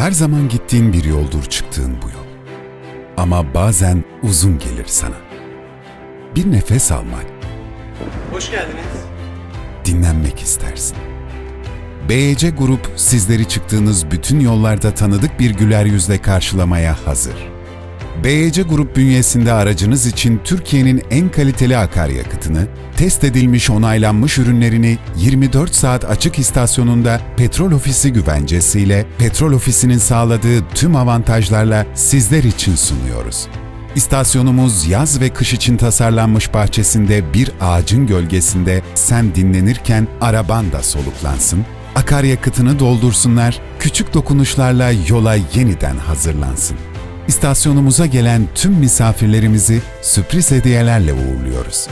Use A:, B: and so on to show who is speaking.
A: Her zaman gittiğin bir yoldur çıktığın bu yol. Ama bazen uzun gelir sana. Bir nefes almak,
B: Hoş geldiniz.
A: dinlenmek istersin. BEC Grup sizleri çıktığınız bütün yollarda tanıdık bir güler yüzle karşılamaya hazır. BEC Grup bünyesinde aracınız için Türkiye'nin en kaliteli akaryakıtını, test edilmiş onaylanmış ürünlerini 24 saat açık istasyonunda petrol ofisi güvencesiyle petrol ofisinin sağladığı tüm avantajlarla sizler için sunuyoruz. İstasyonumuz yaz ve kış için tasarlanmış bahçesinde bir ağacın gölgesinde sen dinlenirken araban da soluklansın, akaryakıtını doldursunlar, küçük dokunuşlarla yola yeniden hazırlansın. İstasyonumuza gelen tüm misafirlerimizi sürpriz hediyelerle uğurluyoruz.